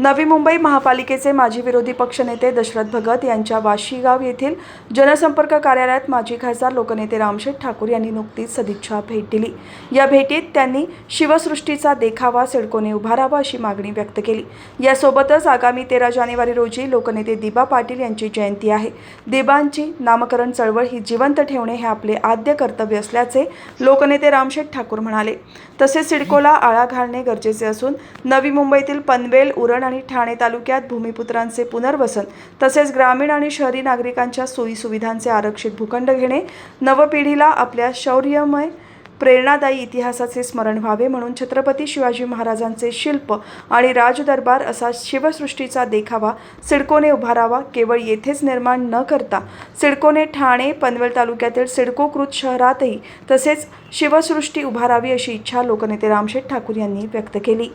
नवी मुंबई महापालिकेचे माजी विरोधी पक्षनेते दशरथ भगत यांच्या वाशीगाव येथील जनसंपर्क कार्यालयात माजी खासदार लोकनेते रामशेठ ठाकूर यांनी नुकतीच सदिच्छा भेट दिली. या भेटीत त्यांनी शिवसृष्टीचा देखावा सिडकोने उभारावा अशी मागणी व्यक्त केली. यासोबतच आगामी तेरा जानेवारी रोजी लोकनेते दिबा पाटील यांची जयंती आहे. दिबांची नामकरण चळवळ ही जिवंत ठेवणे हे आपले आद्य कर्तव्य असल्याचे लोकनेते रामशेठ ठाकूर म्हणाले. तसेच सिडकोला आळा घालणे गरजेचे असून नवी मुंबईतील पनवेल उरण आणि ठाणे तालुक्यात भूमिपुत्रांचे पुनर्वसन तसेच ग्रामीण आणि शहरी नागरिकांच्या सोयीसुविधांचे आरक्षित भूखंड घेणे नवपिढीला आपल्या शौर्यमय प्रेरणादायी इतिहासाचे स्मरण व्हावे म्हणून छत्रपती शिवाजी महाराजांचे शिल्प आणि राजदरबार असा शिवसृष्टीचा देखावा सिडकोने उभारावा केवळ येथेच निर्माण न करता सिडकोने ठाणे पनवेल तालुक्यातील सिडकोकृत शहरातही तसेच शिवसृष्टी उभारावी अशी इच्छा लोकनेते रामशेठ ठाकूर यांनी व्यक्त केली.